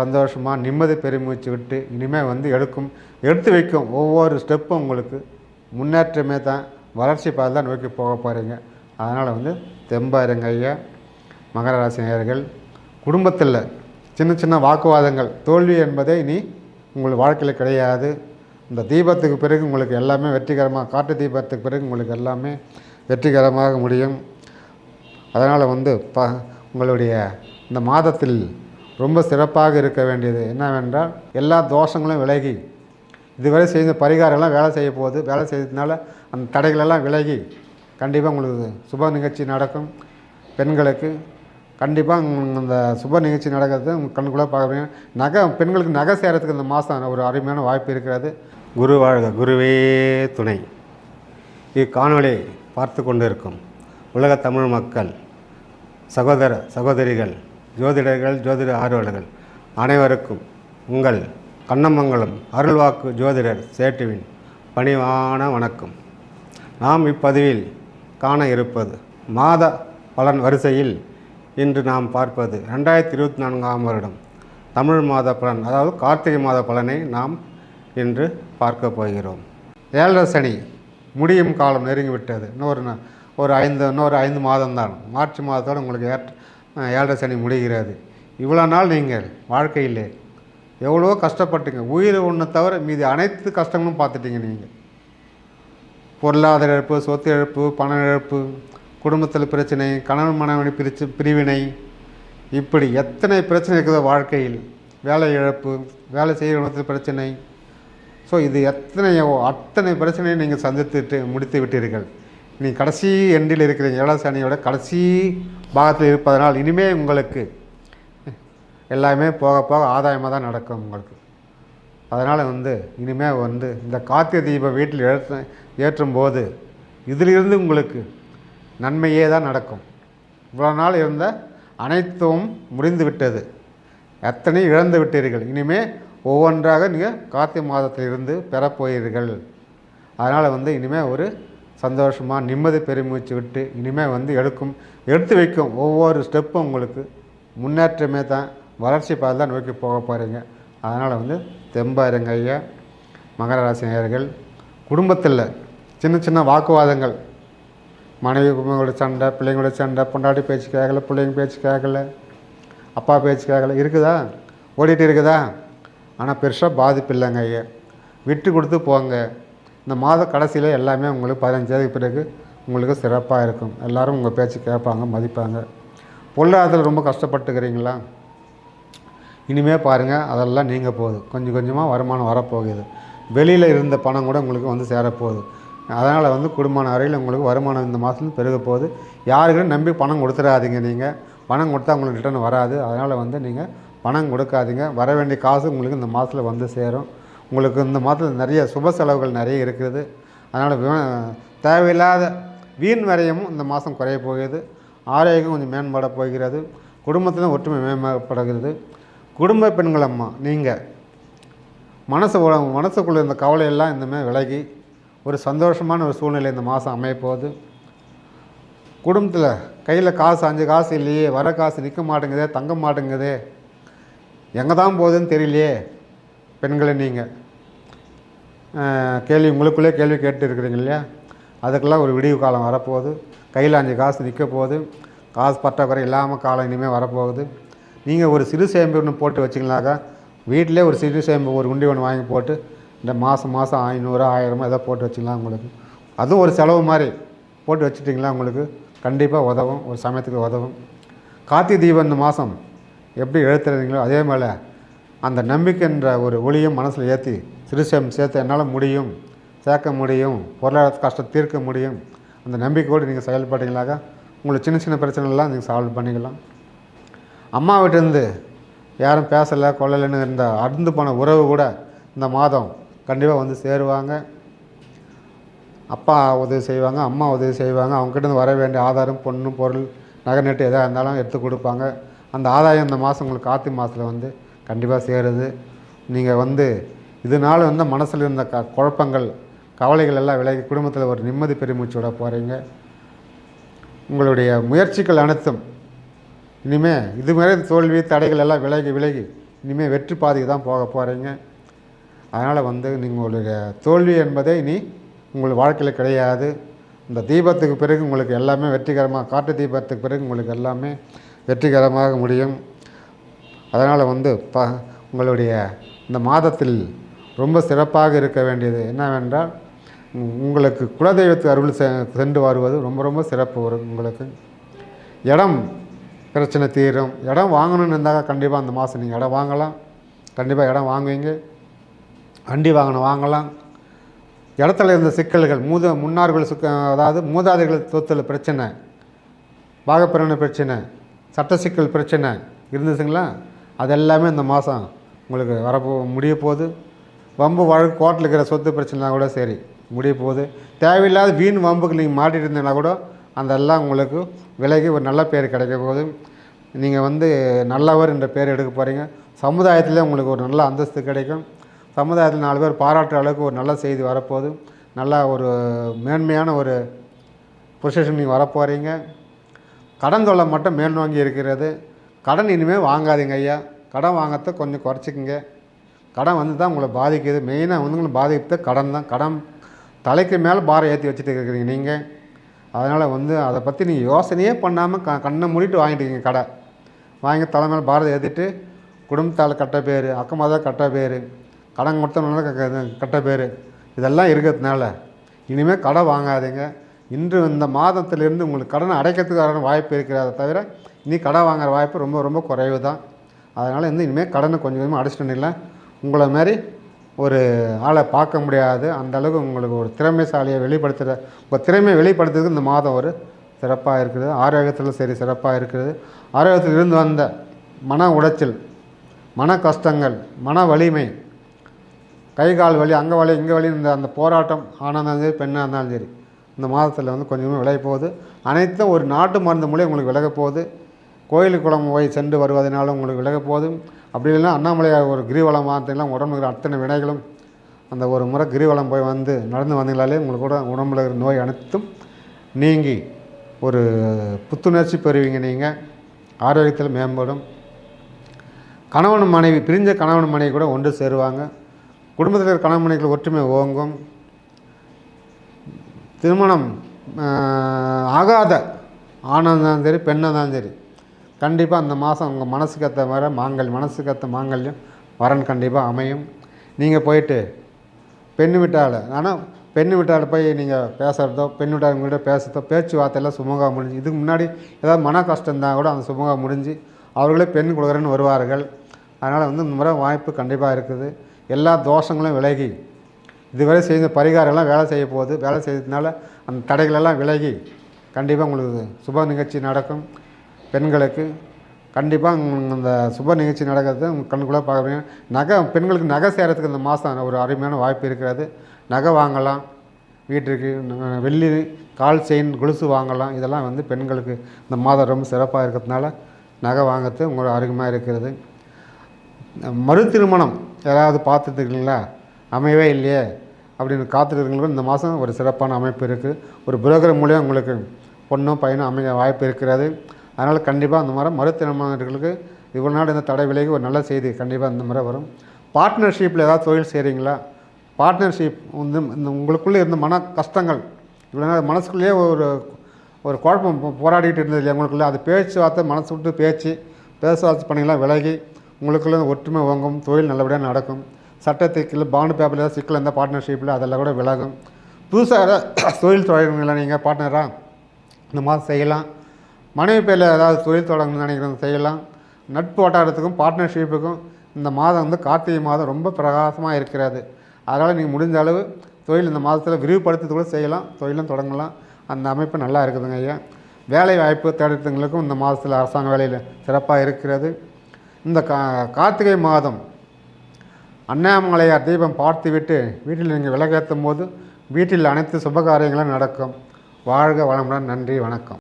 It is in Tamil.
சந்தோஷமாக நிம்மதி பெருமூச்சு விட்டு இனிமேல் வந்து எடுக்கும் எடுத்து வைக்கும் ஒவ்வொரு ஸ்டெப்பும் உங்களுக்கு முன்னேற்றமே தான் வளர்ச்சி பாதை தான் நோக்கி போக போகிறீங்க அதனால் வந்து தெம்பாருங்க ஐயா மகர ராசினியர்கள் குடும்பத்தில் சின்ன சின்ன வாக்குவாதங்கள் தோல்வி என்பதே இனி உங்கள் வாழ்க்கையில் கிடையாது. இந்த தீபத்துக்கு பிறகு உங்களுக்கு எல்லாமே வெற்றிகரமாக காட்டு தீபத்துக்கு பிறகு உங்களுக்கு எல்லாமே வெற்றிகரமாக முடியும். அதனால் வந்து ப உங்களுடைய இந்த மாதத்தில் ரொம்ப சிறப்பாக இருக்க வேண்டியது என்னவென்றால் எல்லா தோஷங்களும் விலகி இதுவரை செய்த பரிகாரம்லாம் வேலை செய்ய போகுது வேலை செய்ததுனால அந்த தடைகளெல்லாம் விலகி கண்டிப்பாக உங்களுக்கு சுப நிகழ்ச்சி நடக்கும். பெண்களுக்கு கண்டிப்பாக அந்த சுப நிகழ்ச்சி நடக்கிறது உங்கள் கண்ணுக்குள்ளே பார்க்குறீங்க. நகை பெண்களுக்கு நகை சேரத்துக்கு இந்த மாதம் ஒரு அருமையான வாய்ப்பு இருக்கிறது. குரு வாழ்க குருவே துணை. இக்காணொலி பார்த்து கொண்டு இருக்கும் உலக தமிழ் மக்கள் சகோதர சகோதரிகள் ஜோதிடர்கள் ஜோதிட ஆர்வலர்கள் அனைவருக்கும் உங்கள் கண்ணமங்கலம் அருள்வாக்கு ஜோதிடர் சேட்டுவின் பணிவான வணக்கம். நாம் இப்பதிவில் காண இருப்பது மாத பலன் வரிசையில் இன்று நாம் பார்ப்பது ரெண்டாயிரத்தி இருபத்தி நான்காம் வருடம் தமிழ் மாத பலன் அதாவது கார்த்திகை மாத பலனை நாம் இன்று பார்க்க போகிறோம். ஏழரை சனி முடியும் காலம் நெருங்கிவிட்டது. இன்னொரு ஒரு ஐந்து இன்னொரு ஐந்து மாதம்தான். மார்ச் மாதத்தோடு உங்களுக்கு ஏற்ற ஏழரை சனி முடிகிறது. இவ்வளோ நாள் நீங்கள் வாழ்க்கையிலே எவ்வளோ கஷ்டப்பட்டீங்க. உயிர் ஒன்று தவிர மீதி அனைத்து கஷ்டங்களும் பார்த்துட்டீங்க நீங்கள் பொருளாதார இழப்பு சொத்து இழப்பு பண இழப்பு குடும்பத்தில் பிரச்சனை கணவன் மனைவி பிரிச்சு பிரிவினை. இப்படி எத்தனை பிரச்சனை இருக்குதோ வாழ்க்கையில். வேலை இழப்பு வேலை செய்கிற இடத்துல பிரச்சனை. ஸோ இது எத்தனையோ அத்தனை பிரச்சனையை நீங்கள் சந்தித்துட்டு முடித்து விட்டீர்கள். நீ கடைசி எண்டில் இருக்கிறீங்க ஏழாம் சனியோட கடைசி பாகத்தில் இருப்பதனால் இனிமேல் உங்களுக்கு எல்லாமே போக போக ஆதாயமாக தான் நடக்கும் உங்களுக்கு. அதனால் வந்து இனிமேல் வந்து இந்த கார்த்திகை தீபம் வீட்டில் ஏற்ற ஏற்றும் போது இதிலிருந்து உங்களுக்கு நன்மையே தான் நடக்கும். இவ்வளோ நாள் இருந்த அனைத்தும் முடிந்து விட்டது. எத்தனை இழந்து விட்டீர்கள்? இனிமேல் ஒவ்வொன்றாக நீங்கள் கார்த்திகை மாதத்திலிருந்து பெறப்போகிறீர்கள் அதனால் வந்து இனிமேல் ஒரு சந்தோஷமாக நிம்மதி பெருமூச்சு விட்டு இனிமேல் வந்து எடுக்கும் எடுத்து வைக்கும் ஒவ்வொரு ஸ்டெப்பும் உங்களுக்கு முன்னேற்றமே தான் வளர்ச்சி பாதை தான் நோக்கி போக போகிறீங்க அதனால் வந்து தெம்பாருங்க ஐயா மகர ராசி நேயர்கள் குடும்பத்தில் சின்ன சின்ன வாக்குவாதங்கள் மனைவிகளோட சண்டை பிள்ளைங்களோட சண்டை பொண்டாட்டி பேச்சு கேட்கல பிள்ளைங்க பேச்சு கேட்கல அப்பா பேச்சு கேட்கல இருக்குதா? ஓடிட்டு இருக்குதா? ஆனால் பெருசாக பாதிப்பு இல்லைங்க ஐயா. விட்டு கொடுத்து போங்க. இந்த மாத கடைசியில் எல்லாமே உங்களுக்கு பதினஞ்சாவது பிறகு உங்களுக்கு சிறப்பாக இருக்கும். எல்லாரும் உங்கள் பேச்சு கேட்பாங்க மதிப்பாங்க. பொருளாதாரத்தில் ரொம்ப கஷ்டப்பட்டுக்கிறீங்களா? இனிமேல் பாருங்கள் அதெல்லாம் நீங்கள் போகுது கொஞ்சம் கொஞ்சமாக வருமானம் வரப்போகுது. வெளியில் இருந்த பணம் கூட உங்களுக்கு வந்து சேரப்போகுது. அதனால் வந்து குடும்பமான வரையில் உங்களுக்கு வருமானம் இந்த மாதத்துல பெருக போகுது. யாருக்கும் நம்பி பணம் கொடுத்துடாதீங்க நீங்கள் பணம் கொடுத்தா உங்களுக்கு ரிட்டர்ன் வராது. அதனால் வந்து நீங்கள் பணம் கொடுக்காதீங்க. வர வேண்டிய காசு உங்களுக்கு இந்த மாதத்தில் வந்து சேரும். உங்களுக்கு இந்த மாதத்தில் நிறைய சுப செலவுகள் நிறைய இருக்குது அதனால் தேவையில்லாத வீண் வரையமும் இந்த மாதம் குறைய போகிறது. ஆரோக்கியம் கொஞ்சம் மேம்பட போகிறது. குடும்பத்தில் ஒற்றுமை மேம்படுகிறது குடும்ப பெண்கள் அம்மா நீங்கள் மனசு மனசுக்குள்ளே மனசுக்குள்ள இந்த கவலையெல்லாம் இந்தமாதிரி விலகி ஒரு சந்தோஷமான ஒரு சூழ்நிலை இந்த மாதம் அமையப்போகுது. குடும்பத்தில் கையில் காசு அஞ்சு காசு இல்லையே வர காசு நிற்க மாட்டேங்குதே தங்க மாட்டேங்குதே எங்கே தான் போகுதுன்னு தெரியலையே. பெண்களை நீங்கள் கேள்வி உங்களுக்குள்ளே கேள்வி கேட்டு இருக்கிறீங்க இல்லையா? அதுக்கெல்லாம் ஒரு விடிவு காலம் வரப்போகுது. கையில் அஞ்சு காசு நிற்க போகுது காசு பற்றாக்குறை இல்லாமல் காலம் இனிமேல் வரப்போகுது. நீங்கள் ஒரு சிறு சேம்பு ஒன்று போட்டு வச்சிங்கனாக்கா வீட்டிலே ஒரு சிறு சேம்பு ஒரு உண்டி ஒன்று வாங்கி போட்டு இந்த மாதம் மாதம் ஐநூறு ஆயிரமோ ஏதோ போட்டு வச்சிக்கலாம் உங்களுக்கு அதுவும் ஒரு செலவு மாதிரி போட்டு வச்சுட்டிங்களா உங்களுக்கு கண்டிப்பாக உதவும். ஒரு சமயத்துக்கு உதவும். கார்த்திகை தீபம் இந்த மாதம் எப்படி எழுத்துறீங்களோ அதே மேலே அந்த நம்பிக்கைன்ற ஒரு ஒளியும் மனசில் ஏற்றி சிறுசேம் சேர்த்து என்னால் முடியும் சேர்க்க முடியும் பொருளாதார கஷ்டம் தீர்க்க முடியும். அந்த நம்பிக்கையோடு நீங்கள் செயல்பட்டீங்களாக உங்களுக்கு சின்ன சின்ன பிரச்சனைலாம் நீங்கள் சால்வ் பண்ணிக்கலாம். அம்மா வீட்டிலேருந்து யாரும் பேசலை கொள்ளலைன்னு இருந்த அருந்து போன உறவு கூட இந்த மாதம் கண்டிப்பாக வந்து சேருவாங்க. அப்பா உதவி செய்வாங்க அம்மா உதவி செய்வாங்க. அவங்ககிட்ட வர வேண்டிய ஆதாரம் பொண்ணு பொருள் நகை நட்டு எதாக இருந்தாலும் எடுத்து கொடுப்பாங்க. அந்த ஆதாயம் இந்த மாதம் உங்களுக்கு கார்த்திகை மாதத்தில் வந்து கண்டிப்பாக சேருது. நீங்கள் வந்து இதனால் வந்து மனசில் இருந்த க குழப்பங்கள் கவலைகள் எல்லாம் விலகி குடும்பத்தில் ஒரு நிம்மதி பெருமூச்சோட விட போகிறீங்க உங்களுடைய முயற்சிகள் அனைத்தும் இனிமேல் இது மாதிரி தோல்வி தடைகள் எல்லாம் விலகி விலகி இனிமேல் வெற்றி பாதைக்கு தான் போக போகிறீங்க அதனால் வந்து நீங்களுடைய தோல்வி என்பதே இனி உங்கள் வாழ்க்கையில் கிடையாது. இந்த தீபத்துக்கு பிறகு உங்களுக்கு எல்லாமே வெற்றிகரமாக காட்டு தீபத்துக்கு பிறகு உங்களுக்கு எல்லாமே வெற்றிகரமாக முடியும். அதனால் வந்து ப உங்களுடைய இந்த மாதத்தில் ரொம்ப சிறப்பாக இருக்க வேண்டியது என்னவென்றால் உங்களுக்கு குலதெய்வத்து அருள் செ- சென்று வருவது ரொம்ப ரொம்ப சிறப்பு வரும் உங்களுக்கு. இடம் பிரச்சனை தீரும். இடம் வாங்கணும்னு இருந்தால் கண்டிப்பாக அந்த மாதம் நீங்கள் இடம் வாங்கலாம். கண்டிப்பாக இடம் வாங்குவீங்க. வண்டி வாகனம் வாங்கலாம். இடத்துல இருந்த சிக்கல்கள் மூத முன்னார்கள் சிக்க அதாவது மூதாதைகள் சொத்துல பிரச்சனை பாகப்பிரண பிரச்சனை சட்ட சிக்கல் பிரச்சனை இருந்துச்சுங்களா? அதெல்லாமே இந்த மாதம் உங்களுக்கு வரப்போ முடிய போகுது. வம்பு வழக்கு கோர்ட்டில் இருக்கிற சொத்து பிரச்சனைலாம் கூட சரி முடிய போகுது. தேவையில்லாத வீண் வம்புக்கு நீங்கள் மாட்டிட்டு இருந்தீங்கன்னா கூட அந்த எல்லாம் உங்களுக்கு விலைக்கு ஒரு நல்ல பேர் கிடைக்க போகுது. நீங்கள் வந்து நல்லவர் என்ற பேர் எடுக்க போகிறீங்க சமுதாயத்தில் உங்களுக்கு ஒரு நல்ல அந்தஸ்து கிடைக்கும். சமுதாயத்தில் நாலு பேர் பாராட்டுற அளவுக்கு ஒரு நல்ல செய்தி வரப்போகுது. நல்ல ஒரு மேன்மையான ஒரு பொசிஷன் நீங்கள் வரப்போகிறீங்க கடன் தொல்லை மட்டும் மேல் நோங்கி இருக்கிறது. கடன் இனிமேல் வாங்காதீங்க ஐயா. கடன் வாங்கறத கொஞ்சம் குறைச்சிக்கங்க. கடன் வந்து தான் உங்களை பாதிக்குது. மெயினாக வந்து உங்களை பாதிக்கிறது கடன் தான். கடன் தலைக்கு மேலே பாரம் ஏற்றி வச்சுட்டு இருக்கிறீங்க நீங்கள் அதனால் வந்து அதை பற்றி நீங்கள் யோசனையே பண்ணாமல் க கண்ணை மூடிட்டு வாங்கிட்டீங்க கடை. வாங்கி தலை மேலே பாரத்தை ஏற்றிட்டு குடும்பத்தால் கட்ட பேர் அக்கமாக கட்ட பேர் கடன் கொடுத்தவனால கட்ட பேர். இதெல்லாம் இருக்கிறதுனால இனிமேல் கடை வாங்காதீங்க. இன்று இந்த மாதத்திலிருந்து உங்களுக்கு கடனை அடைக்கிறதுக்கான வாய்ப்பு இருக்கிறத தவிர இனி கடன் வாங்குகிற வாய்ப்பு ரொம்ப ரொம்ப குறைவு தான் அதனால் வந்து இனிமேல் கடனை கொஞ்சம் கொஞ்சமாக அடிச்சிட்டு இல்லை உங்களை மாதிரி ஒரு ஆளை பார்க்க முடியாது. அந்த அளவுக்கு உங்களுக்கு ஒரு திறமைசாலியை வெளிப்படுத்துகிற உங்கள் திறமையை வெளிப்படுத்துறதுக்கு இந்த மாதம் ஒரு சிறப்பாக இருக்கிறது. ஆரோக்கியத்தில் சரி சிறப்பாக இருக்கிறது. ஆரோக்கியத்தில் இருந்து வந்த மன உடைச்சல் மன கஷ்டங்கள் மன வலிமை கை கால் வலி அங்கே வலி இங்கே வலி இந்த அந்த போராட்டம் ஆணாக இருந்தாலும் சரி பெண்ணாக இருந்தாலும் சரி இந்த மாதத்தில் வந்து கொஞ்சமாக விலகி போகுது. அனைத்தும் ஒரு நாட்டு மருந்து மூலியம் உங்களுக்கு விலக போகுது. கோயில் குளம் போய் சென்று வருவதனால உங்களுக்கு விலக போகுது. அப்படி இல்லைன்னா அண்ணாமலையார் ஒரு கிரிவலம் மாற்றலாம் உடம்புல இருக்கிற அத்தனை வினைகளும் அந்த ஒரு முறை கிரிவலம் போய் வந்து நடந்து வந்தீங்களாலே உங்களுக்கு கூட உடம்புல இருக்கிற நோய் அனைத்தும் நீங்கி ஒரு புத்துணர்ச்சி பெறுவீங்க நீங்கள் ஆரோக்கியத்தில் மேம்படும். கணவன் மனைவி பிரிஞ்ச கணவன் மனைவி கூட ஒன்று சேருவாங்க. குடும்பத்தில் இருக்கிற கணவன் மனைவிகள் ஒற்றுமை ஓங்கும். திருமணம் ஆகாத ஆணாக இருந்தாலும் சரி பெண்ணாக இருந்தாலும் சரி. கண்டிப்பாக அந்த மாதம் உங்கள் மனசுக்கு ஏற்ற மாதிரி மாங்கல் மனசுக்கு ஏற்ற மாங்கல்யம் வரன் கண்டிப்பாக அமையும். நீங்கள் போயிட்டு பெண்ணு விட்டால் ஆனால் பெண்ணு விட்டால் போய் நீங்கள் பேசுகிறதோ பெண் உங்கள்கிட்ட பேசுறதோ பேச்சுவார்த்தையெல்லாம் சுமூகமாக முடிஞ்சு இதுக்கு முன்னாடி ஏதாவது மன கஷ்டம் இருந்தால் கூட அந்த சுமூகம் முடிஞ்சு அவர்களே பெண் கொடுக்குறேன்னு வருவார்கள். அதனால் வந்து இந்த முறை வாய்ப்பு கண்டிப்பாக இருக்குது. எல்லா தோஷங்களும் விலகி இதுவரை செய்த பரிகாரம்லாம் வேலை செய்ய போகுது. வேலை செய்யறதுனால அந்த தடைகளெல்லாம் விலகி கண்டிப்பாக உங்களுக்கு சுப நிகழ்ச்சி நடக்கும். பெண்களுக்கு கண்டிப்பாக அந்த சுப நிகழ்ச்சி நடக்கிறது உங்கள் கண்ணுக்குள்ளே பார்க்குறீங்க நகை பெண்களுக்கு நகை செய்கிறதுக்கு இந்த மாதம் ஒரு அருமையான வாய்ப்பு இருக்கிறது. நகை வாங்கலாம். வீட்டுக்கு வெள்ளி கால் செயின் கொலுசு வாங்கலாம். இதெல்லாம் வந்து பெண்களுக்கு இந்த மாதம் ரொம்ப சிறப்பாக இருக்கிறதுனால நகை வாங்கிறது உங்களுக்கு அருகமாக இருக்கிறது. மறு திருமணம் யாராவது பார்த்துட்டு இருக்கீங்களா அமையவே இல்லையே அப்படின்னு காத்திருக்கிறவங்களுக்கு இந்த மாதம் ஒரு சிறப்பான அமைப்பு இருக்குது. ஒரு புரோக்கர் மூலியம் உங்களுக்கு பொண்ணும் பையனும் அமைய வாய்ப்பு இருக்கிறது. அதனால் கண்டிப்பாக அந்த மாதிரி மறு இவ்வளோ நாள் இந்த தடை விலைக்கு ஒரு நல்ல செய்தி கண்டிப்பாக இந்த முறை வரும். பார்ட்னர்ஷிப்பில் ஏதாவது தொழில் செய்கிறீங்களா? பார்ட்னர்ஷிப் வந்து இந்த உங்களுக்குள்ளே இருந்த மன கஷ்டங்கள் இவ்வளோ நாள் மனசுக்குள்ளேயே ஒரு ஒரு குழப்பம் போ- இருந்தது இல்லையா உங்களுக்குள்ளே? அது பேச்சுவார்த்தை மனசு விட்டு பேச்சு பேச்சுவார்த்தை பண்ணிங்களாம் விலகி உங்களுக்குள்ளே ஒற்றுமை வாங்கும் தொழில் நல்லபடியாக நடக்கும். சட்டத்துக்கு பாண்டு பேப்பரில் ஏதாவது சிக்கல் இருந்தால் பார்ட்னர்ஷிப்பில் அதெல்லாம் கூட விலகும். புதுசாக ஏதாவது தொழில் தொடங்குங்களா நீங்கள் பார்ட்னராக இந்த மாதிரி செய்யலாம். மனைவி பேரில் ஏதாவது தொழில் தொடங்கணும்னு நினைக்கிறவங்க செய்யலாம். நட்பு வட்டாரத்துக்கும் பார்ட்னர்ஷிப்புக்கும் இந்த மாதம் வந்து கார்த்திகை மாதம் ரொம்ப பிரகாசமாக இருக்கிறது. அதனால் நீங்கள் முடிஞ்ச அளவு தொழில் இந்த மாதத்தில் விரிவுபடுத்துறது கூட செய்யலாம். தொழிலும் தொடங்கலாம். அந்த அமைப்பு நல்லா இருக்குதுங்க ஐயா. வேலை வாய்ப்பு தேடுறவங்களுக்கும் இந்த மாதத்தில் அரசாங்க வேலையில் சிறப்பாக இருக்கிறது. இந்த கா கார்த்திகை மாதம் அண்ணாமலையார் தீபம் பார்த்துவிட்டு வீட்டில் நீங்கள் விளக்கேற்றும் போது வீட்டில் அனைத்து சுபகாரியங்களும் நடக்கும். வாழ்க வளமுடன். நன்றி. வணக்கம்.